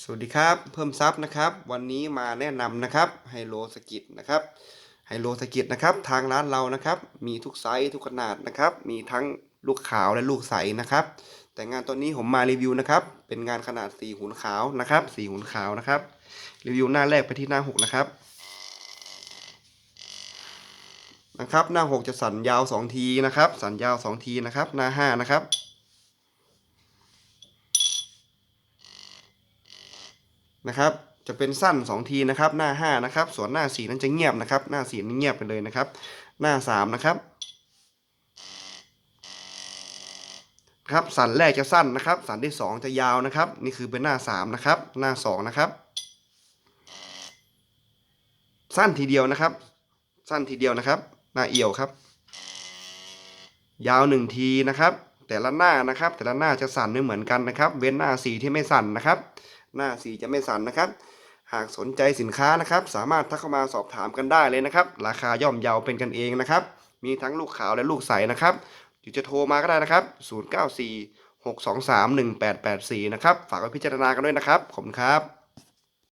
สวัสดีครับเพิ่มซับนะครับ วันนี้มาแนะนำนะครับไฮโลสกิทนะครับไฮโลสกิทนะครับทางร้านเรานะครับ มีทุกไซส์ทุกขนาดนะครับ มีทั้งลูกขาวและลูกใสนะครับ แต่งานตัวนี้ผมมารีวิวนะครับ เป็นงานขนาดสีหุนขาวนะครับสีหุนขาวนะครับ รีวิวหน้าแรกไปที่หน้าหกนะครับนะครับ หน้าหกจะสันยาวสองทีนะครับ สันยาวสองทีนะครับ หน้าห้านะครับ นะครับจะเป็นสั้น 2 ทีนะครับหน้า 5 นะครับ ส่วนหน้า 4 นั้นจะเงียบนะครับ หน้า4นี่เงียบไปเลยนะครับ หน้า 3 นะครับครับสันแรกจะสั้นนะครับ สันที่ 2 จะยาวนะครับ นี่คือเป็นหน้า 3 นะครับ หน้า 2 นะครับ สั้นทีเดียวนะครับ สั้นทีเดียวนะครับ หน้าเอี่ยวครับ ยาว 1 ทีนะครับ แต่ละหน้านะครับ แต่ละหน้าจะสั่นไม่เหมือนกันนะครับ เว้นหน้า 4 ที่ไม่สั่นนะครับ หน้าสีจะไม่สั่นนะครับ หากสนใจสินค้านะครับ สามารถทักเข้ามาสอบถามกันได้เลยนะครับ ราคาย่อมเยาเป็นกันเองนะครับ มีทั้งลูกขาวและลูกใสนะครับอยู่จะโทรมาก็ได้นะครับ 094 623 1884 นะครับ ฝากไว้พิจารณากันด้วยนะครับ ขอบคุณครับ